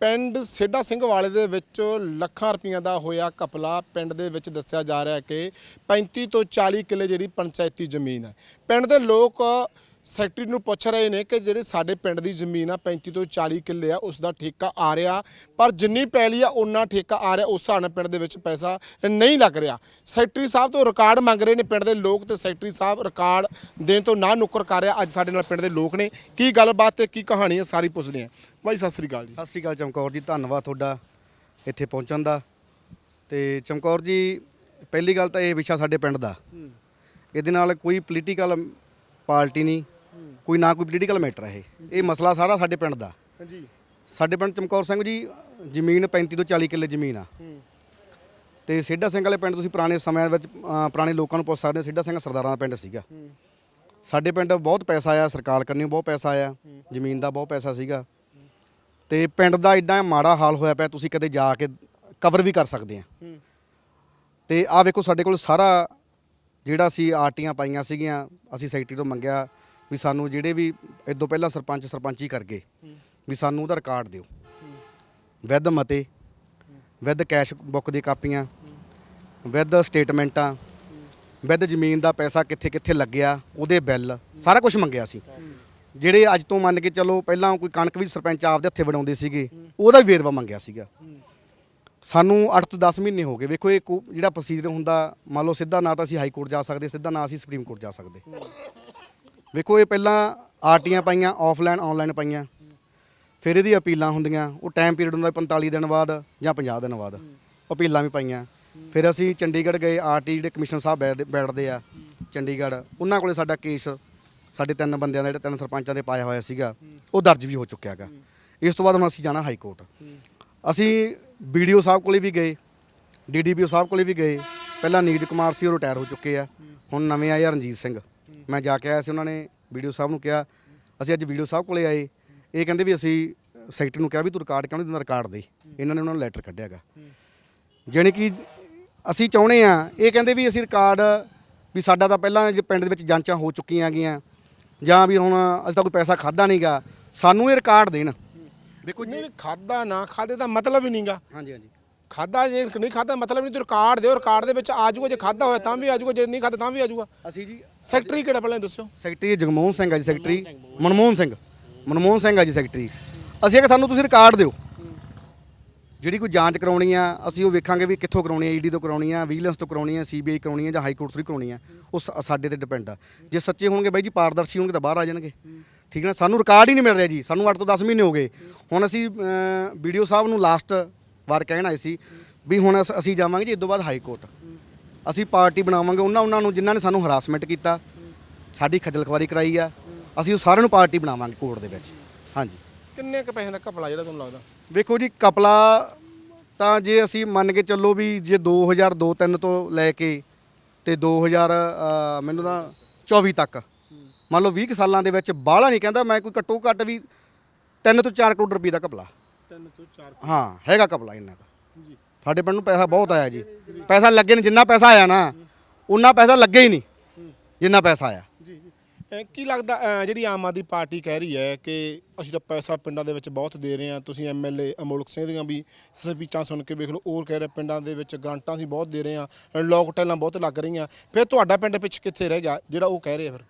ਪਿੰਡ ਸੇਡਾ ਸਿੰਘ ਵਾਲੇ ਦੇ ਵਿੱਚ ਲੱਖਾਂ ਰੁਪਈਆਂ ਦਾ ਹੋਇਆ ਕਪਲਾ ਪਿੰਡ ਦੇ ਵਿੱਚ ਦੱਸਿਆ ਜਾ ਰਿਹਾ ਕਿ 35 ਤੋਂ 40 ਕਿੱਲੇ ਜਿਹੜੀ ਪੰਚਾਇਤੀ ਜ਼ਮੀਨ ਹੈ। ਪਿੰਡ ਦੇ ਲੋਕ ਸੈਕਟਰੀ ਨੂੰ ਪੁੱਛ ਰਹੇ ਨੇ ਕਿ ਜਿਹੜੇ ਸਾਡੇ ਪਿੰਡ ਦੀ ਜ਼ਮੀਨ ਆ 35 ਤੋਂ 40 ਕਿੱਲੇ ਆ ਉਸ ਦਾ ਠੇਕਾ ਆ ਰਿਹਾ। ਪਰ ਜਿੰਨੀ ਪੈਲੀ ਆ ਉਹਨਾਂ ਠੇਕਾ ਆ ਰਿਹਾ ਉਸ ਹਿਸਾਬ ਨਾਲ ਪਿੰਡ ਦੇ ਵਿੱਚ ਪੈਸਾ ਨਹੀਂ ਲੱਗ ਰਿਹਾ। ਸੈਕਟਰੀ ਸਾਹਿਬ ਤੋਂ ਰਿਕਾਰਡ ਮੰਗ ਰਹੇ ਨੇ ਪਿੰਡ ਦੇ ਲੋਕ ਤੇ ਸੈਕਟਰੀ ਸਾਹਿਬ ਰਿਕਾਰਡ ਦੇਣ ਤੋਂ ਨਾ ਨੁੱਕਰ ਕਰ ਰਿਹਾ। ਅੱਜ ਸਾਡੇ ਨਾਲ ਪਿੰਡ ਦੇ ਲੋਕ ਨੇ। ਕੀ ਗੱਲਬਾਤ ਤੇ ਕੀ ਕਹਾਣੀ ਹੈ ਸਾਰੀ ਪੁੱਛਦੇ ਆ ਬਾਈ ਸਤਿ ਸ੍ਰੀ ਅਕਾਲ ਜੀ। ਸਤਿ ਸ਼੍ਰੀ ਅਕਾਲ ਚਮਕੌਰ ਜੀ ਧੰਨਵਾਦ ਤੁਹਾਡਾ ਇੱਥੇ ਪਹੁੰਚਣ ਦਾ। ਤੇ ਚਮਕੌਰ ਜੀ ਪਹਿਲੀ ਗੱਲ ਤਾਂ ਇਹ ਵਿਸ਼ਾ ਸਾਡੇ ਪਿੰਡ ਦਾ। ਇਹਦੇ ਨਾਲ ਕੋਈ ਪੋਲੀਟੀਕਲ ਪਾਰਟੀ ਨਹੀਂ। ਕੋਈ ਨਾ ਕੋਈ ਪੋਲੀਟੀਕਲ ਮੈਟਰ ਹੈ ਇਹ। ਇਹ ਮਸਲਾ ਸਾਰਾ ਸਾਡੇ ਪਿੰਡ ਦਾ। ਹਾਂਜੀ। ਸਾਡੇ ਪਿੰਡ ਚਮਕੌਰ ਸਿੰਘ ਜੀ ਜ਼ਮੀਨ 35 ਤੋਂ 40 ਕਿੱਲੇ ਜ਼ਮੀਨ ਆ। ਤੇ ਸੇਡਾ ਸਿੰਘ ਵਾਲੇ ਪਿੰਡ ਤੁਸੀਂ ਪੁਰਾਣੇ ਸਮਿਆਂ ਵਿੱਚ ਅ, ਪੁਰਾਣੇ ਲੋਕਾਂ ਨੂੰ ਪੁੱਛ ਸਕਦੇ ਹੋ ਸੇਡਾ ਸਿੰਘ ਸਰਦਾਰਾਂ ਦਾ ਪਿੰਡ ਸੀਗਾ। ਸਾਡੇ ਪਿੰਡ ਬਹੁਤ ਪੈਸਾ ਆਇਆ ਸਰਕਾਰ ਕਰਨੀ ਬਹੁਤ ਪੈਸਾ ਆਇਆ ਜ਼ਮੀਨ ਦਾ ਬਹੁਤ ਪੈਸਾ ਸੀਗਾ। ਤੇ ਪਿੰਡ ਦਾ ਇਦਾਂ ਮਾੜਾ ਹਾਲ ਹੋਇਆ ਪਿਆ ਤੁਸੀਂ ਕਦੇ ਜਾ ਕੇ ਕਵਰ ਵੀ ਕਰ ਸਕਦੇ ਆ। ਤੇ ਆਹ ਵੇਖੋ ਸਾਡੇ ਕੋਲ ਸਾਰਾ ਜਿਹੜਾ ਅਸੀਂ ਆਰਟੀਆਂ ਪਾਈਆਂ ਸੀਗੀਆਂ ਅਸੀਂ ਸੈਕਟਰੀ ਤੋਂ ਮੰਗਿਆ ਵੀ ਸਾਨੂੰ ਜਿਹੜੇ ਵੀ ਇਦੋਂ ਪਹਿਲਾਂ ਸਰਪੰਚ ਸਰਪੰਚੀ ਕਰ ਗਏ, ਵੀ ਸਾਨੂੰ ਉਹਦਾ ਰਿਕਾਰਡ ਦਿਓ। ਵਿਦ ਮਤੇ, ਵਿਦ ਕੈਸ਼ ਬੁੱਕ ਦੀ ਕਾਪੀਆਂ, ਵਿਦ ਸਟੇਟਮੈਂਟਾਂ, ਵਿਦ ਜ਼ਮੀਨ ਦਾ ਪੈਸਾ ਕਿੱਥੇ ਕਿੱਥੇ ਲੱਗਿਆ, ਉਹਦੇ ਬਿੱਲ, ਸਾਰਾ ਕੁਝ ਮੰਗਿਆ ਸੀ। ਜਿਹੜੇ ਅੱਜ ਤੋਂ ਮੰਨ ਕੇ ਚਲੋ ਪਹਿਲਾਂ ਕੋਈ ਕਣਕ ਵੀ ਸਰਪੰਚ ਆਪਦੇ ਹੱਥੇ ਵਡਾਉਂਦੇ ਸੀਗੇ, ਉਹਦਾ ਵੀ ਵੇਰਵਾ ਮੰਗਿਆ ਸੀਗਾ। ਸਾਨੂੰ 8 ਤੋਂ 10 ਮਹੀਨੇ ਹੋ ਗਏ। ਵੇਖੋ, ਇਹ ਕੋ- ਜਿਹੜਾ ਪ੍ਰੋਸੀਜਰ ਹੁੰਦਾ, ਮੰਨ ਲਓ ਸਿੱਧਾ ਨਾ ਤਾਂ ਅਸੀਂ ਹਾਈ ਕੋਰਟ ਜਾ ਸਕਦੇ, ਸਿੱਧਾ ਨਾ ਅਸੀਂ ਸੁਪਰੀਮ ਕੋਰਟ ਜਾ ਸਕਦੇ। ਵੇਖੋ, ਇਹ ਪਹਿਲਾਂ ਆਰਟੀਆਂ ਪਾਈਆਂ ਆਫਲਾਈਨ ਆਨਲਾਈਨ ਪਾਈਆਂ। ਫਿਰ ਇਹਦੀ ਅਪੀਲਾਂ ਹੁੰਦੀਆਂ। ਉਹ ਟਾਈਮ ਪੀਰੀਅਡ ਹੁੰਦਾ 45 ਦਿਨ ਬਾਅਦ ਜਾਂ 50 ਦਿਨ ਬਾਅਦ। ਅਪੀਲਾਂ ਵੀ ਪਾਈਆਂ। ਫਿਰ ਅਸੀਂ ਚੰਡੀਗੜ੍ਹ ਗਏ, ਆਰਟੀ ਜਿਹੜੇ ਕਮਿਸ਼ਨਰ ਸਾਹਿਬ ਬੈਠ, ਬੈਠਦੇ ਆ ਚੰਡੀਗੜ੍ਹ, ਉਹਨਾਂ ਕੋਲੇ ਸਾਡਾ ਕੇਸ ਸਾਡੇ ਤਿੰਨ ਬੰਦਿਆਂ ਦਾ, ਜਿਹੜੇ ਤਿੰਨ ਸਰਪੰਚਾਂ ਦੇ ਪਾਇਆ ਹੋਇਆ ਸੀਗਾ, ਉਹ ਦਰਜ ਵੀ ਹੋ ਚੁੱਕਿਆ ਹੈਗਾ। ਇਸ ਤੋਂ ਬਾਅਦ ਹੁਣ ਅਸੀਂ ਜਾਣਾ ਹਾਈ ਕੋਰਟ ਅਸੀਂ ਵੀਡੀਓ ਸਾਹਿਬ ਕੋਲੇ ਵੀ ਗਏ ਡੀਡੀਪੀਓ ਸਾਹਿਬ ਕੋਲੇ ਵੀ ਗਏ। ਪਹਿਲਾਂ ਨੀਰਜ ਕੁਮਾਰ ਸੀ, ਉਹ ਰਿਟਾਇਰ ਹੋ ਚੁੱਕੇ ਆ। ਹੁਣ ਨਵੇਂ ਆਏ ਆ ਰਣਜੀਤ ਸਿੰਘ। ਮੈਂ ਜਾ ਕੇ ਆਇਆ ਸੀ ਉਹਨਾਂ ਨੇ ਵੀਡੀਓ ਸਾਹਿਬ ਨੂੰ ਕਿਹਾ ਅਸੀਂ ਅੱਜ ਵੀਡੀਓ ਸਾਹਿਬ ਕੋਲੇ ਆਏ। ਇਹ ਕਹਿੰਦੇ ਵੀ ਅਸੀਂ ਸੈਕਟਰੀ ਨੂੰ ਕਿਹਾ ਵੀ ਤੂੰ ਰਿਕਾਰਡ ਕਿਉਂ ਨਹੀਂ ਦਿੰਦਾ ਰਿਕਾਰਡ ਦੇ? ਇਹਨਾਂ ਨੇ ਉਹਨਾਂ ਨੂੰ ਲੈਟਰ ਕੱਢਿਆਗਾ ਜਾਣੀ ਕਿ ਅਸੀਂ ਚਾਹੁੰਦੇ ਆ ਇਹ ਕਹਿੰਦੇ ਵੀ ਅਸੀਂ ਰਿਕਾਰਡ ਵੀ ਸਾਡਾ ਤਾਂ ਪਹਿਲਾਂ ਜੇ ਪਿੰਡ ਦੇ ਵਿੱਚ ਜਾਂਚਾਂ ਹੋ ਚੁੱਕੀਆਂ ਗਈਆਂ। ਜਾਂ ਵੀ ਹੁਣ ਅਸੀਂ ਤਾਂ ਕੋਈ ਪੈਸਾ ਖਾਦਾ ਨਹੀਂਗਾ ਸਾਨੂੰ ਇਹ ਰਿਕਾਰਡ ਦੇਣ। ਵੇਖੋ ਜੀ ਨਹੀਂ ਖਾਦਾ ਨਾ ਖਾਦੇ ਦਾ ਮਤਲਬ ਹੀ ਨਹੀਂਗਾ ਹਾਂਜੀ ਹਾਂਜੀ। ਖਾਦਾ ਜੇ ਨਹੀਂ ਖਾਦਾ ਮਤਲਬ ਨਹੀਂ ਤੂੰ ਰਿਕਾਰਡ ਦਿਓ ਰਿਕਾਰਡ ਦੇ ਵਿੱਚ ਆ ਜਾਊਗਾ ਜੇ ਖਾਦਾ ਹੋਇਆ ਤਾਂ ਵੀ ਆ ਜਾਊਗਾ ਜੇ ਨਹੀਂ ਖਾਦਾ ਤਾਂ ਵੀ ਆ ਜਾਊਗਾ। ਅਸੀਂ ਜੀ ਸੈਕਟਰੀ ਕਿਹੜਾ ਪਹਿਲਾਂ ਦੱਸਿਓ? ਸੈਕਟਰੀ ਜਗਮੋਹਨ ਸਿੰਘ ਆ ਜੀ ਸੈਕਟਰੀ ਮਨਮੋਹਨ ਸਿੰਘ। ਮਨਮੋਹਨ ਸਿੰਘ ਆ ਜੀ ਸੈਕਟਰੀ ਅਸੀਂ ਕਿ ਸਾਨੂੰ ਤੁਸੀਂ ਰਿਕਾਰਡ ਦਿਓ ਜਿਹੜੀ ਕੋਈ ਜਾਂਚ ਕਰਾਉਣੀ ਆ ਅਸੀਂ ਉਹ ਵੇਖਾਂਗੇ ਵੀ ਕਿੱਥੋਂ ਕਰਾਉਣੀ ਆ ਈਡੀ ਤੋਂ ਕਰਾਉਣੀ ਆ ਵਿਜੀਲੈਂਸ ਤੋਂ ਕਰਾਉਣੀ ਆ ਸੀਬੀਆਈ ਕਰਾਉਣੀ ਆ ਜਾਂ ਹਾਈ ਕੋਰਟ ਤੋਂ ਕਰਾਉਣੀ ਆ ਉਹ ਸਾਡੇ ਤੇ ਡਿਪੈਂਡ ਆ। ਜੇ ਸੱਚੇ ਹੋਣਗੇ ਬਾਈ ਜੀ ਪਾਰਦਰਸ਼ੀ ਹੋਣਗੇ ਤਾਂ ਬਾਹਰ ਆ ਜਾਣਗੇ। ਠੀਕ ਹੈ ਨਾ? ਸਾਨੂੰ ਰਿਕਾਰਡ ਹੀ ਨਹੀਂ ਮਿਲ ਰਿਹਾ ਜੀ ਸਾਨੂੰ 8 ਤੋਂ 10 ਮਹੀਨੇ ਹੋ ਗਏ। ਹੁਣ ਅਸੀਂ ਵੀਡੀਓ ਸਾਹਿਬ ਨੂੰ ਲਾਸਟ ਵਾਰ ਕਹਿਣ ਆਏ ਸੀ ਵੀ ਹੁਣ ਅਸ- ਅਸੀਂ ਜਾਵਾਂਗੇ ਜੀ ਇਸ ਤੋਂ ਬਾਅਦ ਹਾਈ ਕੋਰਟ। ਅਸੀਂ ਪਾਰਟੀ ਬਣਾਵਾਂਗੇ ਉਹਨਾਂ ਉਹਨਾਂ ਨੂੰ ਜਿਨ੍ਹਾਂ ਨੇ ਸਾਨੂੰ ਹਰਾਸਮੈਂਟ ਕੀਤਾ ਸਾਡੀ ਖੱਜਲ ਖਵਾਰੀ ਕਰਾਈ ਆ ਅਸੀਂ ਉਹ ਸਾਰਿਆਂ ਨੂੰ ਪਾਰਟੀ ਬਣਾਵਾਂਗੇ ਕੋਰਟ ਦੇ ਵਿੱਚ। ਹਾਂਜੀ। ਕਿੰਨੇ ਕ ਪੈਸੇ ਦਾ ਘਪਲਾ ਜਿਹੜਾ ਤੁਹਾਨੂੰ ਲੱਗਦਾ? ਵੇਖੋ ਜੀ ਕਪਲਾ ਤਾਂ ਜੇ ਅਸੀਂ ਮੰਨ ਕੇ ਚੱਲੋ ਵੀ ਜੇ 2002 3 ਤੋਂ ਲੈ ਕੇ ਤੇ 2000 ਅ, ਮੈਨੂੰ ਤਾਂ 24 ਤੱਕ। ਮੰਨ ਲਓ 20 ਕੁ ਸਾਲਾਂ ਦੇ ਵਿੱਚ ਬਾਹਲਾ ਨਹੀਂ ਕਹਿੰਦਾ ਮੈਂ ਕੋਈ ਘੱਟੋ ਘੱਟ ਵੀ 3 ਤੋਂ 4 ਕਰੋੜ ਰੁਪਏ ਦਾ ਕਪਲਾ 3 ਤੋਂ 4 ਹਾਂ ਹੈਗਾ ਕਪਲਾ ਇੰਨਾ ਦਾ ਜੀ। ਸਾਡੇ ਪਿੰਡ ਨੂੰ ਪੈਸਾ ਬਹੁਤ ਆਇਆ ਜੀ। ਪੈਸਾ ਲੱਗੇ ਨਹੀਂ ਜਿੰਨਾ ਪੈਸਾ ਆਇਆ ਨਾ ਉਨਾ ਪੈਸਾ ਲੱਗੇ ਹੀ ਨਹੀਂ ਜਿੰਨਾ ਪੈਸਾ ਆਇਆ। ਜੀ ਕੀ ਲੱਗਦਾ ਜਿਹੜੀ ਆਮ ਆਦਮੀ ਪਾਰਟੀ ਕਹਿ ਰਹੀ ਹੈ ਕਿ ਅਸੀਂ ਤਾਂ ਪੈਸਾ ਪਿੰਡਾਂ ਦੇ ਵਿੱਚ ਬਹੁਤ ਦੇ ਰਹੇ ਹਾਂ ਤੁਸੀਂ ਐਮਐਲਏ ਅਮੋਲਕ ਸਿੰਘ ਦੀਆਂ ਵੀ ਸਪੀਚਾਂ ਸੁਣ ਕੇ ਵੇਖ ਲਓ ਉਹ ਕਹਿ ਰਹੇ ਪਿੰਡਾਂ ਦੇ ਵਿੱਚ ਗ੍ਰਾਂਟਾਂ ਅਸੀਂ ਬਹੁਤ ਦੇ ਰਹੇ ਹਾਂ ਲੋਕ ਟੈਲਾਂ ਬਹੁਤ ਲੱਗ ਰਹੀਆਂ। ਫਿਰ ਤੁਹਾਡਾ ਪਿੰਡ ਪਿੱਛੇ ਕਿੱਥੇ ਰਹਿ ਗਿਆ ਜਿਹੜਾ ਉਹ ਕਹਿ ਰਹੇ ਫਿਰ?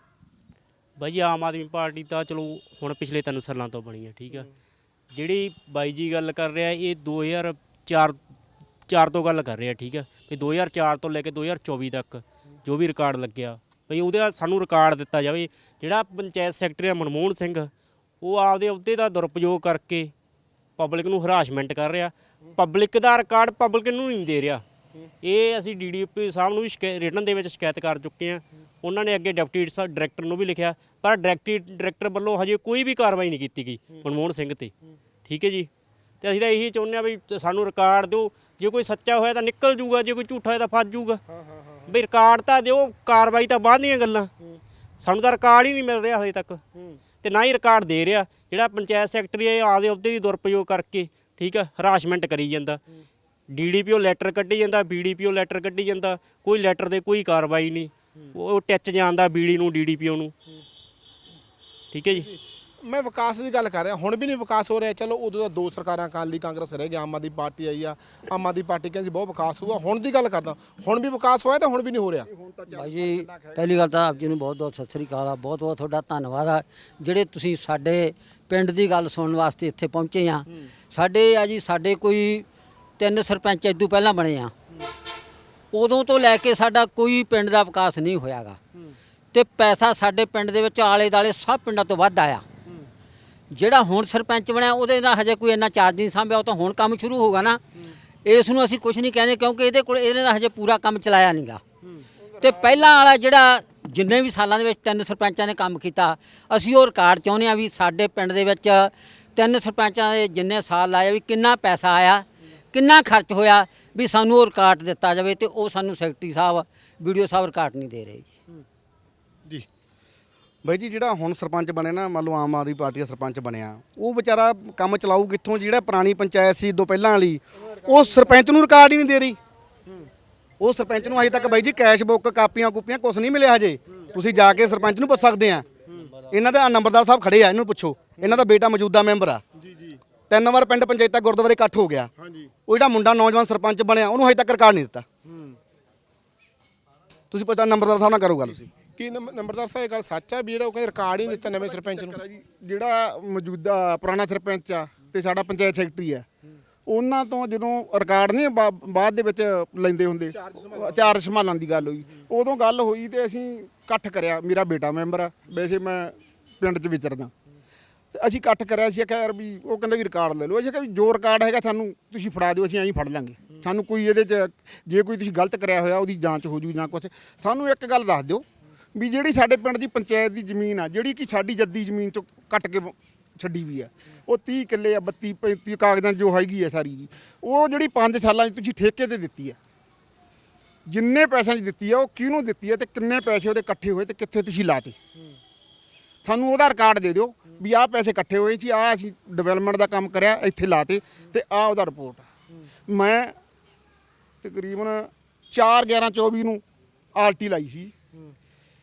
ਬਾਈ ਜੀ ਆਮ ਆਦਮੀ ਪਾਰਟੀ ਤਾਂ ਚਲੋ ਹੁਣ ਪਿਛਲੇ ਤਿੰਨ ਸਾਲਾਂ ਤੋਂ ਬਣੀ ਹੈ ਠੀਕ ਆ। ਜਿਹੜੀ ਬਾਈ ਜੀ ਗੱਲ ਕਰ ਰਿਹਾ, ਇਹ 2004 ਚਾਰ ਤੋਂ ਗੱਲ ਕਰ ਰਿਹਾ, ਠੀਕ ਆ ਵੀ 2004 ਤੋਂ ਲੈ ਕੇ 2024 ਤੱਕ ਜੋ ਵੀ ਰਿਕਾਰਡ ਲੱਗਿਆ, ਵੀ ਉਹਦੇ ਨਾਲ ਸਾਨੂੰ ਰਿਕਾਰਡ ਦਿੱਤਾ ਜਾਵੇ। ਜਿਹੜਾ ਪੰਚਾਇਤ ਸੈਕਟਰੀ ਆ ਮਨਮੋਹਨ ਸਿੰਘ, ਉਹ ਆਪਦੇ ਅਹੁਦੇ ਦਾ ਦੁਰਉਪਯੋਗ ਕਰਕੇ ਪਬਲਿਕ ਨੂੰ ਹਰਾਸਮੈਂਟ ਕਰ ਰਿਹਾ। ਪਬਲਿਕ ਦਾ ਰਿਕਾਰਡ ਪਬਲਿਕ ਨੂੰ ਨਹੀਂ ਦੇ ਰਿਹਾ। ਇਹ ਅਸੀਂ ਡੀਡੀਪੀ ਸਾਹਿਬ ਨੂੰ ਵੀ ਰਿਟਨ ਦੇ ਵਿੱਚ ਸ਼ਿਕਾਇਤ ਕਰ ਚੁੱਕੇ ਹਾਂ। ਉਹਨਾਂ ਨੇ ਅੱਗੇ ਡਿਪਟੀ ਸਾਹਿਬ ਡਾਇਰੈਕਟਰ ਨੂੰ ਵੀ ਲਿਖਿਆ। ਪਰ ਡਾਇਰੈਕਟਰੀ ਡਾਇਰੈਕਟਰ ਵੱਲੋਂ ਹਜੇ ਕੋਈ ਵੀ ਕਾਰਵਾਈ ਨਹੀਂ ਕੀਤੀ ਗਈ ਮਨਮੋਹਨ ਸਿੰਘ ਤੇ। ਠੀਕ ਹੈ ਜੀ? ਤੇ ਅਸੀਂ ਤਾਂ ਇਹੀ ਚਾਹੁੰਦੇ ਹਾਂ ਵੀ ਸਾਨੂੰ ਰਿਕਾਰਡ ਦਿਓ। ਜੇ ਕੋਈ ਸੱਚਾ ਹੋਇਆ ਤਾਂ ਨਿਕਲ ਜੂਗਾ ਜੇ ਕੋਈ ਝੂਠਾ ਹੋਇਆ ਤਾਂ ਫਸ ਜੂਗਾ। ਵੀ ਰਿਕਾਰਡ ਤਾਂ ਦਿਓ ਕਾਰਵਾਈ ਤਾਂ ਬਾਅਦ ਦੀਆਂ ਗੱਲਾਂ। ਸਾਨੂੰ ਤਾਂ ਰਿਕਾਰਡ ਹੀ ਨਹੀਂ ਮਿਲ ਰਿਹਾ ਹਜੇ ਤੱਕ। ਤੇ ਨਾ ਹੀ ਰਿਕਾਰਡ ਦੇ ਰਿਹਾ। ਜਿਹੜਾ ਪੰਚਾਇਤ ਸੈਕਟਰੀ ਹੈ ਆਪਦੇ ਅਹੁਦੇ ਦੀ ਦੁਰਉਪਯੋਗ ਕਰਕੇ ਠੀਕ ਆ ਹਰਾਸਮੈਂਟ ਕਰੀ ਜਾਂਦਾ। ਡੀਡੀਪੀਓ ਲੈਟਰ ਕੱਢੀ ਜਾਂਦਾ ਬੀਡੀਪੀਓ ਲੈਟਰ ਕੱਢੀ ਜਾਂਦਾ। ਕੋਈ ਲੈਟਰ ਦੇ ਕੋਈ ਕਾਰਵਾਈ ਨਹੀਂ। ਉਹ ਟੱਚ ਜਾਂਦਾ ਬੀਡੀ ਨੂੰ ਡੀਡੀਪੀਓ ਨੂੰ ਠੀਕ ਹੈ ਜੀ। ਮੈਂ ਵਿਕਾਸ ਦੀ ਗੱਲ ਕਰ ਰਿਹਾ ਹੁਣ ਵੀ ਨਹੀਂ ਵਿਕਾਸ ਹੋ ਰਿਹਾ। ਚਲੋ ਉਦੋਂ ਤਾਂ ਦੋ ਸਰਕਾਰਾਂ ਅਕਾਲੀ ਕਾਂਗਰਸ ਰਹਿ ਗਿਆ ਆਮ ਆਦਮੀ ਪਾਰਟੀ ਆਈ ਆ। ਆਮ ਆਦਮੀ ਪਾਰਟੀ ਕਹਿੰਦੀ ਬਹੁਤ ਵਿਕਾਸ ਹੋਊਗਾ। ਹੁਣ ਦੀ ਗੱਲ ਕਰਦਾ ਹੁਣ ਵੀ ਵਿਕਾਸ ਹੋਇਆ ਤਾਂ ਹੁਣ ਵੀ ਨਹੀਂ ਹੋ ਰਿਹਾ। ਭਾਈ ਜੀ ਪਹਿਲੀ ਗੱਲ ਤਾਂ ਆਪ ਜੀ ਨੂੰ ਬਹੁਤ ਬਹੁਤ ਸਤਿ ਸ੍ਰੀ ਅਕਾਲ ਆ। ਬਹੁਤ ਬਹੁਤ ਤੁਹਾਡਾ ਧੰਨਵਾਦ ਆ। ਜਿਹੜੇ ਤੁਸੀਂ ਸਾਡੇ ਪਿੰਡ ਦੀ ਗੱਲ ਸੁਣਨ ਵਾਸਤੇ ਇੱਥੇ ਪਹੁੰਚੇ ਆ ਸਾਡੇ ਆ ਜੀ ਸਾਡੇ ਕੋਈ ਤਿੰਨ ਸਰਪੰਚ ਇਦੋਂ ਪਹਿਲਾਂ ਬਣੇ ਆ। ਉਦੋਂ ਤੋਂ ਲੈ ਕੇ ਸਾਡਾ ਕੋਈ ਪਿੰਡ ਦਾ ਵਿਕਾਸ ਨਹੀਂ ਹੋਇਆਗਾ। ਤੇ ਪੈਸਾ ਸਾਡੇ ਪਿੰਡ ਦੇ ਵਿੱਚ ਆਲੇ ਦਾਲੇ ਸਭ ਪਿੰਡਾਂ ਤੋਂ ਵੱਧ ਆਇਆ। ਜਿਹੜਾ ਹੁਣ ਸਰਪੰਚ ਬਣਿਆ, ਉਹਦੇ ਦਾ ਹਜੇ ਕੋਈ ਇੰਨਾ ਚਾਰਜ ਨਹੀਂ ਸੰਭਿਆ, ਉਹ ਤਾਂ ਹੁਣ ਕੰਮ ਸ਼ੁਰੂ ਹੋਗਾ ਨਾ। ਇਸ ਨੂੰ ਅਸੀਂ ਕੁਝ ਨਹੀਂ ਕਹਿੰਦੇ ਕਿਉਂਕਿ ਇਹਦੇ ਕੋਲ ਇਹਨੇ ਦਾ ਹਜੇ ਪੂਰਾ ਕੰਮ ਚਲਾਇਆ ਨਹੀਂਗਾ ਤੇ ਪਹਿਲਾਂ ਵਾਲਾ ਜਿਹੜਾ ਜਿੰਨੇ ਵੀ ਸਾਲਾਂ ਦੇ ਵਿੱਚ ਤਿੰਨ ਸਰਪੰਚਾਂ ਨੇ ਕੰਮ ਕੀਤਾ, ਅਸੀਂ ਉਹ ਰਿਕਾਰਡ ਚਾਹੁੰਦੇ ਆ ਵੀ ਸਾਡੇ ਪਿੰਡ ਦੇ ਵਿੱਚ ਤਿੰਨ ਸਰਪੰਚਾਂ ਦੇ ਜਿੰਨੇ ਸਾਲ ਲਾਏ ਵੀ ਕਿੰਨਾ ਪੈਸਾ ਆਇਆ, ਕਿੰਨਾ ਖਰਚ ਹੋਇਆ, ਵੀ ਸਾਨੂੰ ਉਹ ਰਿਕਾਰਡ ਦਿੱਤਾ ਜਾਵੇ ਤੇ ਉਹ ਸਾਨੂੰ ਸੈਕਟਰੀ ਸਾਹਿਬ, ਵੀਡੀਓ ਸਾਹਿਬ ਰਿਕਾਰਡ ਨਹੀਂ ਦੇ ਰਹੇ ਬਾਈ ਜੀ ਜਿਹੜਾ ਹੁਣ ਸਰਪੰਚ ਬਣੇ ਨਾ ਮੰਨ ਲਓ ਆਮ ਆਦਮੀ ਪਾਰਟੀ ਦਾ ਸਰਪੰਚ ਬਣਿਆ ਉਹ ਵਿਚਾਰਾ ਕੰਮ ਚਲਾਊ ਕਿੱਥੋਂ? ਜਿਹੜਾ ਪੁਰਾਣੀ ਪੰਚਾਇਤ ਸੀ ਦੋ ਪਹਿਲਾਂ ਵਾਲੀ ਉਹ ਸਰਪੰਚ ਨੂੰ ਰਿਕਾਰਡ ਹੀ ਨਹੀਂ ਦੇ ਰਹੀ। ਉਹ ਸਰਪੰਚ ਨੂੰ ਅਜੇ ਤੱਕ ਬਾਈ ਜੀ ਕੈਸ਼ ਬੁੱਕ ਕਾਪੀਆਂ ਕੂਪੀਆਂ ਕੁਝ ਨਹੀਂ ਮਿਲਿਆ ਹਜੇ। ਤੁਸੀਂ ਜਾ ਕੇ ਸਰਪੰਚ ਨੂੰ ਪੁੱਛ ਸਕਦੇ ਆ। ਇਹਨਾਂ ਦੇ ਨੰਬਰਦਾਰ ਸਾਹਿਬ ਖੜੇ ਆ ਇਹਨੂੰ ਪੁੱਛੋ। ਇਹਨਾਂ ਦਾ ਬੇਟਾ ਮੌਜੂਦਾ ਮੈਂਬਰ ਆ। ਜੀ ਜੀ। ਤਿੰਨ ਵਾਰ ਪਿੰਡ ਪੰਚਾਇਤਾਂ ਗੁਰਦੁਆਰੇ ਇਕੱਠ ਹੋ ਗਿਆ। ਹਾਂਜੀ। ਉਹ ਜਿਹੜਾ ਮੁੰਡਾ ਨੌਜਵਾਨ ਸਰਪੰਚ ਬਣਿਆ ਉਹਨੂੰ ਹਜੇ ਤੱਕ ਰਿਕਾਰਡ ਨਹੀਂ ਦਿੱਤਾ। ਤੁਸੀਂ ਪਤਾ ਨੰਬਰਦਾਰ ਸਾਹਿਬ ਨਾਲ ਕਰੋ ਗੱਲ ਤੁਸੀਂ। ਕੀ ਨੰਬ- ਨੰਬਰਦਾਰ ਸਾਹਿਬ ਇਹ ਗੱਲ ਸੱਚ ਆ ਵੀ ਜਿਹੜਾ ਉਹ ਕਹਿੰਦੇ ਰਿਕਾਰਡ ਹੀ ਨਹੀਂ ਦਿੱਤਾ ਨਵੇਂ ਸਰਪੰਚ ਨੂੰ? ਜਿਹੜਾ ਮੌਜੂਦਾ ਪੁਰਾਣਾ ਸਰਪੰਚ ਆ ਤੇ ਸਾਡਾ ਪੰਚਾਇਤ ਸੈਕਟਰੀ ਆ ਉਹਨਾਂ ਤੋਂ ਜਦੋਂ ਰਿਕਾਰਡ ਨਹੀਂ ਬਾਅਦ ਦੇ ਵਿੱਚ ਲੈਂਦੇ ਹੁੰਦੇ ਚਾਰ ਸੰਭਾਲਣ ਦੀ। ਗੱਲ ਹੋਈ। ਉਦੋਂ ਗੱਲ ਹੋਈ ਤੇ ਅਸੀਂ ਇਕੱਠ ਕਰਿਆ ਮੇਰਾ ਬੇਟਾ ਮੈਂਬਰ ਆ ਵੈਸੇ ਮੈਂ ਪਿੰਡ 'ਚ ਵਿਚਰਦਾ। ਅਸੀਂ ਇਕੱਠ ਕਰਿਆ ਸੀ ਆਖਿਆ ਯਾਰ ਵੀ ਉਹ ਕਹਿੰਦਾ ਵੀ ਰਿਕਾਰਡ ਲੈ ਲਓ ਅਸੀਂ ਕਿਹਾ ਵੀ ਜੋ ਰਿਕਾਰਡ ਹੈਗਾ ਸਾਨੂੰ ਤੁਸੀਂ ਫੜਾ ਦਿਓ ਅਸੀਂ ਐਂ ਹੀ ਫੜ ਲਾਂਗੇ। ਸਾਨੂੰ ਕੋਈ ਇਹਦੇ 'ਚ ਜੇ ਕੋਈ ਤੁਸੀਂ ਗਲਤ ਕਰਿਆ ਹੋਇਆ ਉਹਦੀ ਜਾਂਚ ਹੋ ਜੂ ਜਾਂ ਕੁਝ ਸਾਨੂੰ ਇੱਕ ਗੱਲ ਦੱਸ ਦਿਓ ਵੀ ਜਿਹੜੀ ਸਾਡੇ ਪਿੰਡ ਦੀ ਪੰਚਾਇਤ ਦੀ ਜ਼ਮੀਨ ਆ, ਜਿਹੜੀ ਕਿ ਸਾਡੀ ਜੱਦੀ ਜ਼ਮੀਨ ਚੋਂ ਕੱਟ ਕੇ ਛੱਡੀ ਵੀ ਆ, ਉਹ 30 ਕਿੱਲੇ ਆ 32 35 ਕਾਗਜ਼ਾਂ ਜੋ ਹੈਗੀ ਆ ਸਾਰੀ ਜੀ, ਉਹ ਜਿਹੜੀ 5 ਸਾਲਾਂ 'ਚ ਤੁਸੀਂ ਠੇਕੇ ਤੇ ਦਿੱਤੀ ਆ। ਜਿੰਨੇ ਪੈਸਿਆਂ 'ਚ ਦਿੱਤੀ ਆ, ਉਹ ਕਿਹਨੂੰ ਦਿੱਤੀ ਆ ਤੇ ਕਿੰਨੇ ਪੈਸੇ ਉਹਦੇ ਇਕੱਠੇ ਹੋਏ ਤੇ ਕਿੱਥੇ ਤੁਸੀਂ ਲਾਤੇ? ਸਾਨੂੰ ਉਹਦਾ ਰਿਕਾਰਡ ਦੇ ਦਿਓ ਵੀ ਆਹ ਪੈਸੇ ਇਕੱਠੇ ਹੋਏ ਸੀ, ਆਹ ਅਸੀਂ ਡਿਵੈਲਪਮੈਂਟ ਦਾ ਕੰਮ ਕਰਿਆ, ਇੱਥੇ ਲਾਤੇ ਤੇ ਆਹ ਉਹਦਾ ਰਿਪੋਰਟ ਆ। ਮੈਂ ਤਕਰੀਬਨ 4 11 24 ਨੂੰ ਆਲਟੀ ਲਾਈ ਸੀ।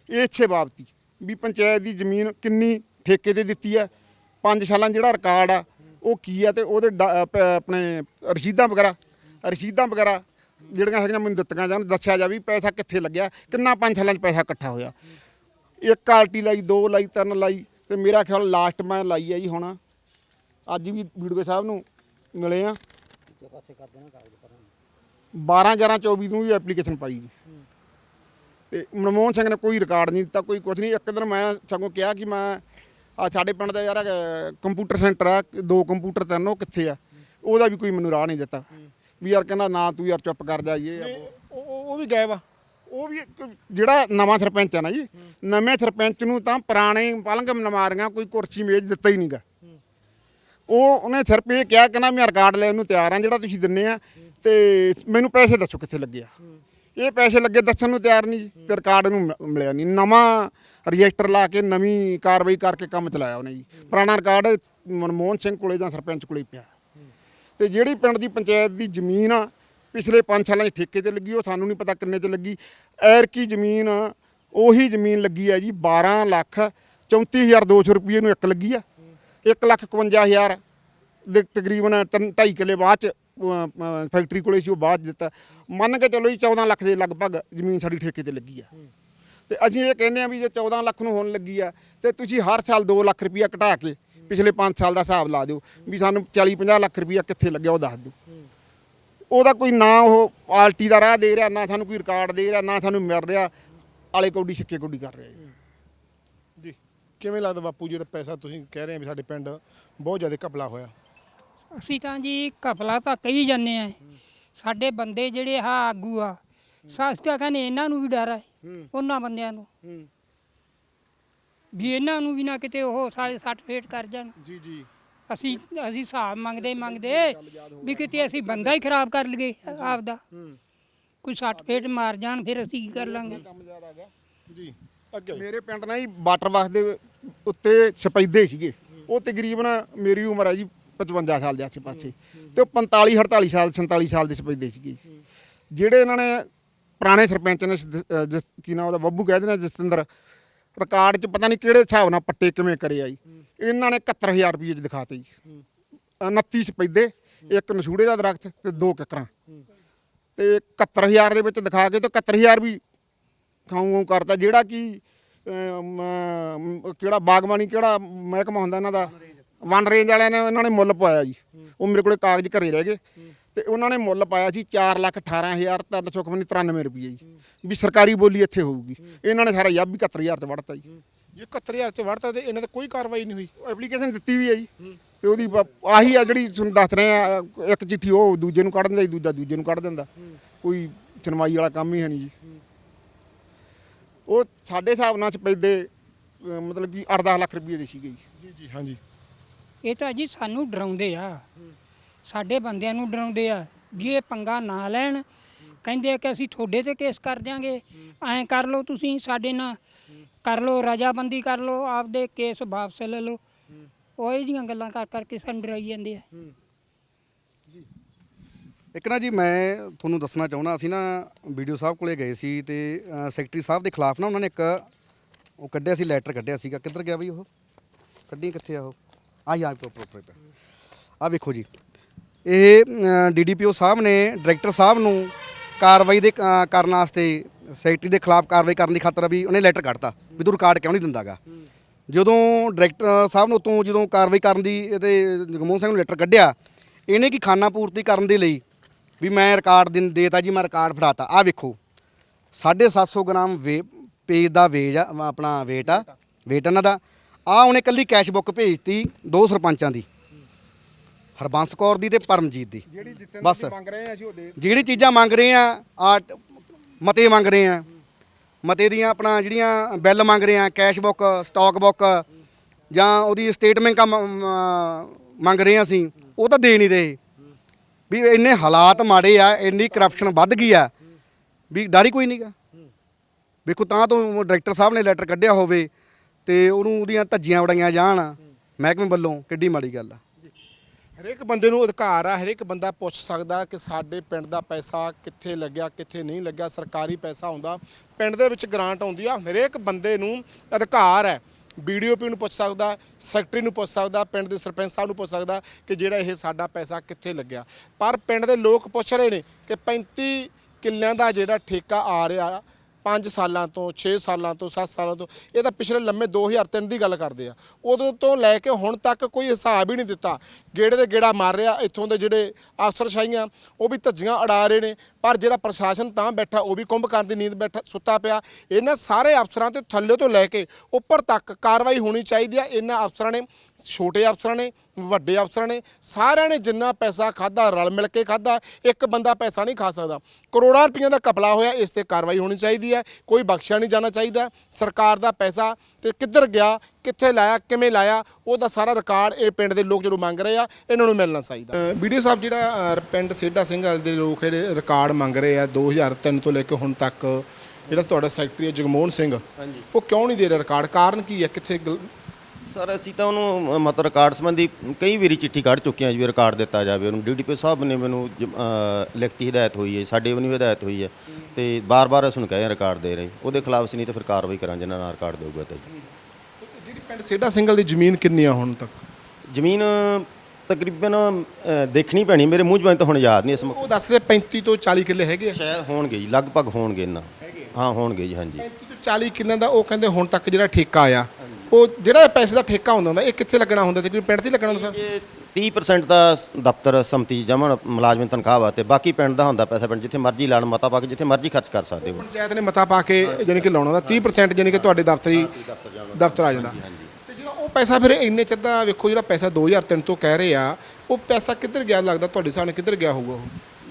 ਇਸੇ ਬਾਬਤੀ ਵੀ ਪੰਚਾਇਤ ਦੀ ਜ਼ਮੀਨ ਕਿੰਨੀ ਠੇਕੇ ਤੇ ਦਿੱਤੀ ਹੈ ਪੰਜ ਸਾਲਾਂ 'ਚ ਜਿਹੜਾ ਰਿਕਾਰਡ ਆ, ਉਹ ਕੀ ਆ ਤੇ ਉਹਦੇ ਡਾ- ਪ- ਆਪਣੇ ਰਸੀਦਾਂ ਵਗੈਰਾ ਰਸੀਦਾਂ ਵਗੈਰਾ ਜਿਹੜੀਆਂ ਹੈਗੀਆਂ ਮੈਨੂੰ ਦਿੱਤੀਆਂ ਜਾਣ, ਦੱਸਿਆ ਜਾ ਵੀ ਪੈਸਾ ਕਿੱਥੇ ਲੱਗਿਆ, ਕਿੰਨਾ ਪੰਜ ਸਾਲਾਂ 'ਚ ਪੈਸਾ ਇਕੱਠਾ ਹੋਇਆ। ਇੱਕ ਆਲਟੀ ਲਾਈ, ਦੋ ਲਾਈ, ਤਿੰਨ ਲਾਈ ਤੇ ਮੇਰਾ ਖਿਆਲ ਲਾਸਟ ਮੈਂ ਲਾਈ ਹੈ ਜੀ ਹੁਣ। ਅੱਜ ਵੀ ਵੀਡੀਓ ਸਾਹਿਬ ਨੂੰ ਮਿਲੇ ਆ। 12 11 24 ਨੂੰ ਵੀ ਐਪਲੀਕੇਸ਼ਨ ਪਾਈ ਜੀ। ਤੇ ਮਨਮੋਹਨ ਸਿੰਘ ਨੇ ਕੋਈ ਰਿਕਾਰਡ ਨਹੀਂ ਦਿੱਤਾ ਕੋਈ ਕੁਝ ਨਹੀਂ। ਇੱਕ ਦਿਨ ਮੈਂ ਸਗੋਂ ਕਿਹਾ ਕਿ ਮੈਂ ਆ ਸਾਡੇ ਪਿੰਡ ਦਾ ਯਾਰ ਕੰਪਿਊਟਰ ਸੈਂਟਰ ਆ ਦੋ ਕੰਪਿਊਟਰ ਤਿੰਨ ਉਹ ਕਿੱਥੇ ਆ? ਉਹਦਾ ਵੀ ਕੋਈ ਮੈਨੂੰ ਰਾਹ ਨਹੀਂ ਦਿੱਤਾ। ਵੀ ਯਾਰ ਕਹਿੰਦਾ ਨਾ ਤੂੰ ਯਾਰ ਚੁੱਪ ਕਰ ਜਾ ਇਹ ਉਹ। ਵੀ ਗਾਇਬ ਆ। ਉਹ ਵੀ ਜਿਹੜਾ ਨਵਾਂ ਸਰਪੰਚ ਆ ਨਾ ਜੀ ਨਵੇਂ ਸਰਪੰਚ ਨੂੰ ਤਾਂ ਪੁਰਾਣੇ ਪਲੰਗ ਨਮਾਰੀਆਂ ਕੋਈ ਕੁਰਸੀ ਮੇਜ਼ ਦਿੱਤਾ ਹੀ ਨਹੀਂਗਾ। ਉਹ ਉਹਨੇ ਸਿਰਫ ਇਹ ਕਿਹਾ ਕਿ ਨਾ ਮੈਂ ਰਿਕਾਰਡ ਲੈਣ ਨੂੰ ਤਿਆਰ ਆ ਜਿਹੜਾ ਤੁਸੀਂ ਦਿੰਨੇ ਆ ਤੇ ਮੈਨੂੰ ਪੈਸੇ ਦੱਸੋ ਕਿੱਥੇ ਲੱਗੇ ਆ। ਇਹ ਪੈਸੇ ਲੱਗੇ ਦੱਸਣ ਨੂੰ ਤਿਆਰ ਨਹੀਂ ਜੀ, ਤੇ ਰਿਕਾਰਡ ਨੂੰ ਮ, ਮਿਲਿਆ ਨਹੀਂ। ਨਵਾਂ ਰਜਿਸਟਰ ਲਾ ਕੇ ਨਵੀਂ ਕਾਰਵਾਈ ਕਰਕੇ ਕੰਮ ਚਲਾਇਆ ਉਹਨੇ ਜੀ। ਪੁਰਾਣਾ ਰਿਕਾਰਡ ਮਨਮੋਹਨ ਸਿੰਘ ਕੋਲੇ ਜਾਂ ਸਰਪੰਚ ਕੋਲੇ ਪਿਆ। ਤੇ ਜਿਹੜੀ ਪਿੰਡ ਦੀ ਪੰਚਾਇਤ ਦੀ ਜ਼ਮੀਨ ਆ, ਪਿਛਲੇ 5 ਸਾਲਾਂ 'ਚ ਠੇਕੇ ਤੇ ਲੱਗੀ, ਉਹ ਸਾਨੂੰ ਨਹੀਂ ਪਤਾ ਕਿੰਨੇ 'ਚ ਲੱਗੀ। ਐਰ ਕੀ ਜ਼ਮੀਨ, ਉਹੀ ਜ਼ਮੀਨ ਲੱਗੀ ਆ ਜੀ 12 ਲੱਖ 34200 ਰੁਪਏ ਨੂੰ ਇੱਕ ਲੱਗੀ ਆ। 1 ਲੱਖ 51000 ਦੇ ਤਕਰੀਬਨ 2.5 ਕਿੱਲੇ ਬਾਅਦ ਚ ਫੈਕਟਰੀ ਕੋਲੇ ਸੀ, ਉਹ ਬਾਅਦ 'ਚ ਦਿੱਤਾ। ਮੰਨ ਕੇ ਚਲੋ ਜੀ 14 ਲੱਖ ਦੇ ਲਗਭਗ ਜ਼ਮੀਨ ਸਾਡੀ ਠੇਕੇ ਤੇ ਲੱਗੀ ਆ। ਤੇ ਅਸੀਂ ਇਹ ਕਹਿੰਦੇ ਆ ਵੀ ਜੇ 14 ਲੱਖ ਨੂੰ ਹੋਣ ਲੱਗੀ ਆ, ਤੇ ਤੁਸੀਂ ਹਰ ਸਾਲ 2 ਲੱਖ ਰੁਪਇਆ ਘਟਾ ਕੇ ਪਿਛਲੇ 5 ਸਾਲ ਦਾ ਹਿਸਾਬ ਲਾ ਦਿਓ ਵੀ ਸਾਨੂੰ 40 50 ਲੱਖ ਰੁਪਇਆ ਕਿੱਥੇ ਲੱਗਿਆ, ਉਹ ਦੱਸ ਦਿਓ। ਉਹਦਾ ਕੋਈ ਨਾ ਉਹ ਆਲਟੀ ਦਾ ਰਾਹ ਦੇ ਰਿਹਾ, ਨਾ ਸਾਨੂੰ ਕੋਈ ਰਿਕਾਰਡ ਦੇ ਰਿਹਾ, ਨਾ ਸਾਨੂੰ ਮਿਲ ਰਿਹਾ, ਆਲੇ ਕੌਡੀ, ਛਿੱਕੇ ਕੌਡੀ ਕਰ ਰਿਹਾ ਜੀ। ਜੀ। ਕਿਵੇਂ ਲੱਗਦਾ ਬਾਪੂ, ਜਿਹੜਾ ਪੈਸਾ ਤੁਸੀਂ ਕਹਿ ਰਹੇ ਆ ਵੀ ਸਾਡੇ ਪਿੰਡ ਬਹੁਤ ਜ਼ਿਆਦਾ ਘਪਲਾ ਹੋਇਆ? ਅਸੀਂ ਤਾਂ ਜੀ ਘਪਲਾ ਤਾਂ ਕਹੀ ਜਾਂਦੇ ਆ ਸਾਡੇ ਬੰਦੇ ਜਿਹੜੇ ਆ ਆਗੂ ਆ ਸਸਤਾ ਕਹਿੰਦੇ ਇਹਨਾਂ ਨੂੰ ਵੀ ਡਰ ਹੈ ਉਹਨਾਂ ਬੰਦਿਆਂ ਨੂੰ। ਵੀ ਇਹਨਾਂ ਨੂੰ ਵੀ ਨਾ ਕਿਤੇ ਉਹ ਸਾਰੇ ਸੱਟ ਫੇਟ ਕਰ ਜਾਣ। ਜੀ ਜੀ। ਅਸੀਂ ਅਸੀਂ ਹਿਸਾਬ ਮੰਗਦੇ ਮੰਗਦੇ ਵੀ ਕਿਤੇ ਅਸੀਂ ਬੰਦਾ ਹੀ ਖਰਾਬ ਕਰ ਲਈਏ ਆਪਦਾ। ਕੋਈ ਸੱਟ ਫੇਟ ਮਾਰ ਜਾਣ ਫਿਰ ਅਸੀਂ ਕੀ ਕਰ ਲਾਂਗੇ? ਜੀ। ਅੱਗੇ ਮੇਰੇ ਪਿੰਡ ਨਾਲ ਜੀ ਵਾਟਰ ਵਰਕਸ ਦੇ ਉੱਤੇ ਸਪੈਦੇ ਸੀਗੇ। ਉਹ ਤਕਰੀਬਨ ਮੇਰੀ ਉਮਰ ਹੈ ਜੀ 55 ਸਾਲ ਦੇ ਆਸੇ ਪਾਸੇ ਤੇ ਉਹ 45 48 ਸਾਲ 47 ਸਾਲ ਦੇ ਸਪੈਦੇ ਸੀਗੇ। ਜਿਹੜੇ ਇਹਨਾਂ ਨੇ ਪੁਰਾਣੇ ਸਰਪੰਚ ਨੇ ਸਦ- ਅਹ ਕੀ ਨਾਮ ਉਹਦਾ ਬੱਬੂ ਕਹਿੰਦੇ ਨੇ ਜਸਤਿੰਦਰ ਰਿਕਾਰਡ 'ਚ ਪਤਾ ਨਹੀਂ ਕਿਹੜੇ ਹਿਸਾਬ ਨਾਲ ਪੱਟੇ ਕਿਵੇਂ ਕਰੇ ਆ ਜੀ। ਇਹਨਾਂ ਨੇ 71000 ਰੁਪਏ 'ਚ ਦਿਖਾਤੇ ਜੀ। 29 ਸਪੈਦੇ ਇੱਕ ਨਸ਼ੂੜੇ ਦਾ ਦਰਖਤ ਤੇ ਦੋ ਕਿਕਰਾਂ। ਤੇ 71000 ਦੇ ਵਿੱਚ ਦਿਖਾ ਕੇ ਤੇ 71000 ਵੀ ਖਾਉਂ ਕਰਤਾ। ਜਿਹੜਾ ਕਿ ਅਮ, ਅਮ, ਕਿਹੜਾ ਬਾਗਬਾਨੀ ਕਿਹੜਾ ਮਹਿਕਮਾ ਹੁੰਦਾ ਇਹਨਾਂ ਦਾ ਵਨ ਰੇਂਜ ਵਾਲਿਆਂ ਨੇ ਉਹਨਾਂ ਨੇ ਮੁੱਲ ਪਾਇਆ ਜੀ। ਉਹ ਮੇਰੇ ਕੋਲੇ ਕਾਗਜ਼ ਘਰੇ ਰਹਿ ਗਏ। ਤੇ ਉਹਨਾਂ ਨੇ ਮੁੱਲ ਪਾਇਆ ਸੀ 4 ਲੱਖ 18000 ਤਿੰਨ ਸੌ ਖਮਨੀ 93 ਰੁਪਏ ਜੀ। ਵੀ ਸਰਕਾਰੀ ਬੋਲੀ ਇੱਥੇ ਹੋਊਗੀ। ਇਹਨਾਂ ਨੇ ਸਾਰਾ ਯੱਬ ਵੀ 71000 ਤੇ ਵੜਤਾ ਜੀ। ਜੇ 71000 ਚ ਵੜਤਾ ਤੇ ਇਹਨਾਂ ਤੇ ਕੋਈ ਕਾਰਵਾਈ ਨਹੀਂ ਹੋਈ। ਐਪਲੀਕੇਸ਼ਨ ਦਿੱਤੀ ਵੀ ਹੈ ਜੀ। ਤੇ ਉਹਦੀ ਆਹੀ ਆ ਜਿਹੜੀ ਤੁਹਾਨੂੰ ਦੱਸ ਰਹੇ ਆ ਇੱਕ ਚਿੱਠੀ ਉਹ ਦੂਜੇ ਨੂੰ ਕੱਢ ਦਿੰਦਾ ਜੀ ਦੂਜਾ ਦੂਜੇ ਨੂੰ ਕੱਢ ਦਿੰਦਾ। ਕੋਈ ਸੁਣਵਾਈ ਵਾਲਾ ਕੰਮ ਹੀ ਹੈ ਨਹੀਂ ਜੀ। ਉਹ ਸਾਡੇ ਹਿਸਾਬ ਨਾਲ ਚ ਪੈਦੇ ਮਤਲਬ ਕਿ 8-10 ਲੱਖ ਰੁਪਏ ਦੇ ਸੀਗੇ ਜੀ। ਜੀ ਜੀ ਹਾਂਜੀ। ਇਹ ਤਾਂ ਜੀ ਸਾਨੂੰ ਡਰਾਉਂਦੇ ਆ। ਸਾਡੇ ਬੰਦਿਆਂ ਨੂੰ ਡਰਾਉਂਦੇ ਆ ਵੀ ਇਹ ਪੰਗਾ ਨਾ ਲੈਣ। ਕਹਿੰਦੇ ਆ ਕਿ ਅਸੀਂ ਤੁਹਾਡੇ ਤੇ ਕੇਸ ਕਰ ਦਿਆਂਗੇ। ਐਂ ਕਰ ਲਓ ਤੁਸੀਂ ਸਾਡੇ ਨਾਲ। ਕਰ ਲਓ, ਰਜਾਬੰਦੀ ਕਰ ਲਓ, ਆਪਦੇ ਕੇਸ ਵਾਪਸ ਲੈ ਲਓ। ਉਹ ਇਹ ਜੀਆਂ ਗੱਲਾਂ ਕਰ ਕਰਕੇ ਸਾਨੂੰ ਡਰਾਈ ਜਾਂਦੇ ਆ। ਇੱਕ ਨਾ ਜੀ ਮੈਂ ਤੁਹਾਨੂੰ ਦੱਸਣਾ ਚਾਹੁੰਦਾ, ਅਸੀਂ ਨਾ ਵੀਡੀਓ ਸਾਹਿਬ ਕੋਲੇ ਗਏ ਸੀ ਤੇ ਸੈਕਟਰੀ ਸਾਹਿਬ ਦੇ ਖਿਲਾਫ ਨਾ ਉਹਨਾਂ ਨੇ ਇੱਕ ਉਹ ਕੱਢਿਆ ਸੀ, ਲੈਟਰ ਕੱਢਿਆ ਸੀਗਾ। ਕਿੱਧਰ ਗਿਆ ਬਈ ਉਹ? ਕੱਢੀ ਕਿੱਥੇ ਆ ਉਹ? ਆ ਯਾਰ ਪ੍ਰੋਪਰ ਆ ਵੇਖੋ ਜੀ। ਇਹ ਡੀਡੀਪੀਓ ਸਾਹਿਬ ਨੇ ਡਾਇਰੈਕਟਰ ਸਾਹਿਬ ਨੂੰ ਕਾਰਵਾਈ ਦੇ ਅ, ਕਰਨ ਵਾਸਤੇ ਸੈਕਟਰੀ ਦੇ ਖਿਲਾਫ ਕਾਰਵਾਈ ਕਰਨ ਦੀ ਖਾਤਰ ਵੀ ਉਹਨੇ ਲੈਟਰ ਕੱਢਤਾ ਵੀ ਤੂੰ ਰਿਕਾਰਡ ਕਿਉਂ ਨਹੀਂ ਦਿੰਦਾਗਾ। ਜਦੋਂ ਡਾਇਰੈਕਟਰ ਸਾਹਿਬ ਨੂੰ ਉਤੋਂ ਜਦੋਂ ਕਾਰਵਾਈ ਕਰਨ ਦੀ ਇਹਦੇ ਜਗਮੋਹਨ ਸਿੰਘ ਨੂੰ ਲੈਟਰ ਕੱਢਿਆ ਇਹਨੇ ਕੀ ਖਾਨਾ ਪੂਰਤੀ ਕਰਨ ਦੇ ਲਈ ਵੀ ਮੈਂ ਰਿਕਾਰਡ ਦਿਨ ਦੇਤਾ ਜੀ ਮੈਂ ਰਿਕਾਰਡ ਫੜਾਤਾ। ਆ ਵੇਖੋ। 750 ਗ੍ਰਾਮ ਵੇ ਪੇਜ ਦਾ ਵੇਜ ਆ ਆਪਣਾ weight ਆ weight ਇਹਨਾਂ ਦਾ। ਆ ਉਹਨੇ ਕੱਲੀ ਕੈਸ਼ ਬੁੱਕ ਭੇਜਤੀ ਦੋ ਸਰਪੰਚਾਂ ਦੀ। ਹਰਬੰਸ ਕੌਰ ਦੀ ਤੇ ਪਰਮਜੀਤ ਦੀ। ਜਿਹੜੀ ਬਸ। ਮੰਗ ਰਹੇ ਆ ਅਸੀਂ ਉਹ ਦੇ ਜਿਹੜੀ ਚੀਜ਼ਾਂ ਮੰਗ ਰਹੇ ਆ ਆ ਮਤੇ ਮੰਗ ਰਹੇ ਆ। ਮਤੇ ਦੀਆਂ ਆਪਣਾ ਜਿਹੜੀਆਂ ਬਿੱਲ ਮੰਗ ਰਹੇ ਆ ਕੈਸ਼ ਬੁੱਕ ਸਟਾਕ ਬੁੱਕ ਜਾਂ ਉਹਦੀ ਸਟੇਟਮੈਂਟ ਮੰਗ ਰਹੇ ਆ ਅਸੀਂ ਉਹ ਤਾਂ ਦੇ ਨਹੀਂ ਰਹੇ। ਵੀ ਇੰਨੇ ਹਾਲਾਤ ਮਾੜੇ ਆ ਇੰਨੀ ਕਰਪਸ਼ਨ ਵੱਧ ਗਈ ਆ ਵੀ ਡਰ ਹੀ ਕੋਈ ਨਹੀਂਗਾ ਵੇਖੋ ਤਾਂ ਤੋਂ ਡਾਇਰੈਕਟਰ ਸਾਹਿਬ ਨੇ ਲੈਟਰ ਕੱਢਿਆ ਹੋਵੇ ਤੇ ਉਹਨੂੰ ਉਹਦੀਆਂ ਧੱਜੀਆਂ ਉਡਾਈਆਂ ਜਾਣ। ਮਹਿਕਮੇ ਵੱਲੋਂ ਕਿੱਡੀ ਮਾੜੀ ਗੱਲ ਆ। ਹਰੇਕ ਬੰਦੇ ਨੂੰ ਅਧਿਕਾਰ ਆ, ਹਰੇਕ ਬੰਦਾ ਪੁੱਛ ਸਕਦਾ ਕਿ ਸਾਡੇ ਪਿੰਡ ਦਾ ਪੈਸਾ ਕਿੱਥੇ ਲੱਗਿਆ, ਕਿੱਥੇ ਨਹੀਂ ਲੱਗਿਆ, ਸਰਕਾਰੀ ਪੈਸਾ ਆਉਂਦਾ ਪਿੰਡ ਦੇ ਵਿੱਚ ਗ੍ਰਾਂਟ ਆਉਂਦੀ ਆ, ਹਰੇਕ ਬੰਦੇ ਨੂੰ ਅਧਿਕਾਰ ਹੈ। ਬੀਡੀਓਪੀ ਨੂੰ ਪੁੱਛ ਸਕਦਾ, ਸੈਕਟਰੀ ਨੂੰ ਪੁੱਛ ਸਕਦਾ, ਪਿੰਡ ਦੇ ਸਰਪੰਚ ਸਾਹਿਬ ਨੂੰ ਪੁੱਛ ਸਕਦਾ ਕਿ ਜਿਹੜਾ ਇਹ ਸਾਡਾ ਪੈਸਾ ਕਿੱਥੇ ਲੱਗਿਆ। ਪਰ ਪਿੰਡ ਦੇ ਲੋਕ ਪੁੱਛ ਰਹੇ ਨੇ ਕਿ 35 ਕਿੱਲਿਆਂ ਦਾ ਜਿਹੜਾ ਠੇਕਾ ਆ ਰਿਹਾ 5 ਸਾਲਾਂ ਤੋਂ 6 ਸਾਲਾਂ ਤੋਂ 7 ਸਾਲਾਂ ਤੋਂ, ਇਹ ਤਾਂ ਪਿਛਲੇ ਲੰਮੇ 2003 ਦੀ ਗੱਲ ਕਰਦੇ ਆ। ਉਦੋਂ ਤੋਂ ਲੈ ਕੇ ਹੁਣ ਤੱਕ ਕੋਈ ਹਿਸਾਬ ਹੀ ਨਹੀਂ ਦਿੱਤਾ। ਗੇੜੇ ਦੇ ਗੇੜਾ ਮਾਰ ਰਿਹਾ, ਇੱਥੋਂ ਦੇ ਜਿਹੜੇ ਅਫਸਰਸ਼ਾਹੀਆਂ ਉਹ ਵੀ ਧੱਜੀਆਂ ਅੜਾ ਰਹੇ ਨੇ। ਪਰ ਜਿਹੜਾ ਪ੍ਰਸ਼ਾਸਨ ਤਾਂ ਬੈਠਾ, ਉਹ ਵੀ ਕੁੰਭਕਰਨ ਦੀ ਨੀਂਦ ਬੈਠਾ, ਸੁੱਤਾ ਪਿਆ। ਇਹਨਾਂ ਸਾਰੇ ਅਫਸਰਾਂ ਤੇ ਥੱਲੇ ਤੋਂ ਲੈ ਕੇ ਉੱਪਰ ਤੱਕ ਕਾਰਵਾਈ ਹੋਣੀ ਚਾਹੀਦੀ ਆ। ਇਹਨਾਂ ਅਫਸਰਾਂ ਨੇ, ਛੋਟੇ ਅਫਸਰਾਂ ਨੇ ਵੱਡੇ ਅਫਸਰਾਂ ਨੇ ਸਾਰਿਆਂ ਨੇ ਜਿੰਨਾ ਪੈਸਾ ਖਾਦਾ ਰਲ ਮਿਲ ਕੇ ਖਾਦਾ ਇੱਕ ਬੰਦਾ ਪੈਸਾ ਨਹੀਂ ਖਾ ਸਕਦਾ। ਕਰੋੜਾਂ ਰੁਪਈਆਂ ਦਾ ਕਪਲਾ ਹੋਇਆ ਇਸ ਤੇ ਕਾਰਵਾਈ ਹੋਣੀ ਚਾਹੀਦੀ ਹੈ ਕੋਈ ਬਖਸ਼ਿਆ ਨਹੀਂ ਜਾਣਾ ਚਾਹੀਦਾ। ਸਰਕਾਰ ਦਾ ਪੈਸਾ ਤੇ ਕਿੱਧਰ ਗਿਆ ਕਿੱਥੇ ਲਾਇਆ ਕਿਵੇਂ ਲਾਇਆ ਉਹਦਾ ਸਾਰਾ ਰਿਕਾਰਡ ਇਹ ਪਿੰਡ ਦੇ ਲੋਕ ਜਦੋਂ ਮੰਗ ਰਹੇ ਆ ਇਹਨਾਂ ਨੂੰ ਮਿਲਣਾ ਚਾਹੀਦਾ। ਵੀਡੀਓ ਸਾਹਿਬ ਜਿਹੜਾ ਪਿੰਡ ਸੇਡਾ ਸਿੰਘ ਵਾਲੇ ਦੇ ਲੋਕ ਜਿਹੜੇ ਰਿਕਾਰਡ ਮੰਗ ਰਹੇ ਆ 2003 ਤੋਂ ਲੈ ਕੇ ਹੁਣ ਤੱਕ ਜਿਹੜਾ ਤੁਹਾਡਾ ਸੈਕਟਰੀ ਹੈ ਜਗਮੋਹਨ ਸਿੰਘ ਹਾਂਜੀ। ਉਹ ਕਿਉਂ ਨਹੀਂ ਦੇ ਰਿਹਾ ਰਿਕਾਰਡ? ਕਾਰਨ ਕੀ ਹੈ? ਕਿੱਥੇ ਗਲ- ਸਰ ਅਸੀਂ ਤਾਂ ਉਹਨੂੰ ਮਤ ਰਿਕਾਰਡ ਸੰਬੰਧੀ ਕਈ ਵਾਰੀ ਚਿੱਠੀ ਕੱਢ ਚੁੱਕੇ ਹਾਂ ਜੀ ਵੀ ਰਿਕਾਰਡ ਦਿੱਤਾ ਜਾਵੇ। ਉਹਨੂੰ ਡੀਡੀਪੀ ਸਾਹਿਬ ਨੇ ਮੈਨੂੰ ਜ- ਲਿਖਤੀ ਹਦਾਇਤ ਹੋਈ ਹੈ ਸਾਡੇ ਵੱਲੋਂ ਵੀ ਹਦਾਇਤ ਹੋਈ ਹੈ। ਤੇ ਬਾਰ-ਬਾਰ ਅਸੀਂ ਨੂੰ ਕਹੇ ਰਿਕਾਰਡ ਦੇ ਰਹੇ। ਉਹਦੇ ਖਿਲਾਫ ਅਸੀਂ ਨਹੀਂ ਤਾਂ ਫਿਰ ਕਾਰਵਾਈ ਕਰਾਂਗੇ ਜਿਹਨਾਂ ਨਾਲ ਰਿਕਾਰਡ ਦੇਊਗਾ ਤਾਂ ਜੀ। ਜਿਹੜੀ ਪਿੰਡ ਸੇਡਾ ਸਿੰਘਲ ਦੀ ਜ਼ਮੀਨ ਕਿੰਨੀ ਆ ਹੁਣ ਤੱਕ? ਜ਼ਮੀਨ ਤਕਰੀਬਨ ਦੇਖਣੀ ਪੈਣੀ। ਮੇਰੇ ਮੂੰਹ ਮੈਨੂੰ ਤਾਂ ਹੁਣ ਯਾਦ ਨਹੀਂ ਇਸ ਮ- ਉਹ ਦੱਸ ਰਹੇ 35 ਤੋਂ 40 ਕਿੱਲੇ ਹੈਗੇ ਆ? ਸ਼ਾਇਦ ਹੋਣਗੇ ਜੀ ਲਗਭਗ ਹੋਣਗੇ ਇੰਨਾ। ਹਾਂ ਹੋਣਗੇ ਜੀ ਹਾਂਜੀ। 35 ਤੋਂ 40 ਕਿੱਲਿਆਂ ਦਾ ਉਹ ਕਹਿੰਦੇ ਹੁਣ ਤੱਕ ਜਿਹੜਾ ਠੇਕਾ ਆਇਆ ਉਹ ਜਿਹੜਾ ਪੈਸੇ ਦਾ ਠੇਕਾ ਹੁੰਦਾ ਹੁੰਦਾ ਇਹ ਕਿੱਥੇ ਲੱਗਣਾ ਹੁੰਦਾ ਤੇ ਪਿੰਡ ਤੇ ਲੱਗਣਾ ਹੁੰਦਾ ਸਰ ਇਹ 30% ਦਾ ਦਫ਼ਤਰ ਸੰਮਤੀ ਜਮਨ ਮੁਲਾਜ਼ਮ ਤਨਖਾਹ ਵਾ ਤੇ ਬਾਕੀ ਪਿੰਡ ਦਾ ਹੁੰਦਾ ਪੈਸਾ ਪਿੰਡ ਜਿੱਥੇ ਮਰਜ਼ੀ ਲਾਣ ਮਤਾ ਪਾ ਕੇ ਜਿੱਥੇ ਮਰਜ਼ੀ ਖਰਚ ਕਰ ਸਕਦੇ ਹੋ। ਪੰਚਾਇਤ ਨੇ ਮਤਾ ਪਾ ਕੇ ਯਾਨੀ ਕਿ ਲਾਉਣਾ ਦਾ 30% ਯਾਨੀ ਕਿ ਤੁਹਾਡੇ ਦਫ਼ਤਰੀ ਦਫ਼ਤਰ ਆ ਜਾਂਦਾ। ਤੇ ਜਿਹੜਾ ਉਹ ਪੈਸਾ ਫਿਰ ਇੰਨੇ ਚਿਰ ਦਾ ਵੇਖੋ ਜਿਹੜਾ ਪੈਸਾ 2003 ਤੋਂ ਕਹਿ ਰਹੇ ਆ ਉਹ ਪੈਸਾ ਕਿੱਧਰ ਗਿਆ ਲੱਗਦਾ ਤੁਹਾਡੇ ਸਾਹਮਣੇ ਕਿੱਧਰ ਗਿਆ ਹੋਊਗਾ ਉਹ?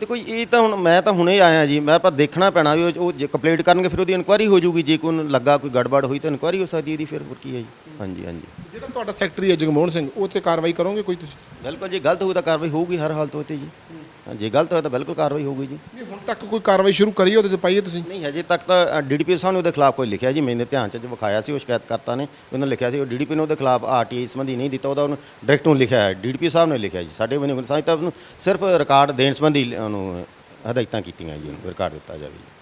ਦੇਖੋ ਜੀ, ਇਹ ਤਾਂ ਹੁਣ ਮੈਂ ਤਾਂ ਹੁਣੇ ਆਇਆ ਜੀ ਮੈਂ ਪਰ ਦੇਖਣਾ ਪੈਣਾ ਵੀ ਉਹ- ਉਹ ਜੇ ਕੰਪਲੀਟ ਕਰਨਗੇ ਫਿਰ ਉਹਦੀ ਇਨਕੁਆਇਰੀ ਹੋ ਜਾਊਗੀ। ਜੇ ਕੋਈ ਲੱਗਾ ਕੋਈ ਗੜਬੜ ਹੋਈ ਤਾਂ ਇਨਕੁਆਇਰੀ ਹੋ ਸਕਦੀ ਇਹਦੀ ਫਿਰ ਹੋਰ ਕੀ ਹੈ ਜੀ। ਹਾਂਜੀ ਹਾਂਜੀ। ਜਿਹੜਾ ਤੁਹਾਡਾ ਸੈਕਟਰੀ ਹੈ ਜਗਮੋਹਨ ਸਿੰਘ ਉਹ ਤੇ ਕਾਰਵਾਈ ਕਰੋਗੇ ਕੋਈ ਤੁਸੀਂ? ਬਿਲਕੁਲ ਜੇ ਗਲਤ ਹੋਊ ਤਾਂ ਕਾਰਵਾਈ ਹੋਊਗੀ ਹਰ ਹਾਲਤ ਹੋਤੇ ਜੀ। ਜੇ ਗਲਤ ਹੋਇਆ ਤਾਂ ਬਿਲਕੁਲ ਕਾਰਵਾਈ ਹੋਊਗੀ ਜੀ। ਨਹੀਂ ਹੁਣ ਤੱਕ ਕੋਈ ਕਾਰਵਾਈ ਸ਼ੁਰੂ ਕਰੀ ਉਹਦੇ ਤੇ ਪਾਈਏ ਤੁਸੀਂ? ਨਹੀਂ ਹਜੇ ਤੱਕ ਤਾਂ ਡੀਡੀਪੀ ਸਾਹਿਬ ਨੇ ਉਹਦੇ ਖਿਲਾਫ ਕੋਈ ਲਿਖਿਆ ਜੀ ਮੈਨੇ ਧਿਆਨ ਚ ਵਿਖਾਇਆ ਸੀ ਉਹ ਸ਼ਿਕਾਇਤਕਰਤਾ ਨੇ ਉਹਨਾਂ ਲਿਖਿਆ ਸੀ ਉਹ ਡੀਡੀਪੀ ਨੇ ਉਹਦੇ ਖਿਲਾਫ ਆਰਟੀਆਈ ਸੰਬੰਧੀ ਨਹੀਂ ਦਿੱਤਾ ਉਹਦਾ ਉਹਨੂੰ ਡਾਇਰੈਕਟ ਨੂੰ ਲਿਖਿਆ ਹੈ। ਡੀਡੀਪੀ ਸਾਹਿਬ ਨੇ ਲਿਖਿਆ ਜੀ ਸਾਡੇ ਵੱਲੋਂ ਸਾਈਂ ਤਾਂ ਉਹਨੂੰ ਸਿਰਫ ਰਿਕਾਰਡ ਦੇਣ ਸੰਬੰਧੀ ਉਹਨੂੰ ਹਦਾਇਤਾਂ ਕੀਤੀਆਂ ਜੀ ਉਹਨੂੰ ਰਿਕਾਰਡ ਦਿੱਤਾ ਜਾਵੇ ਜੀ।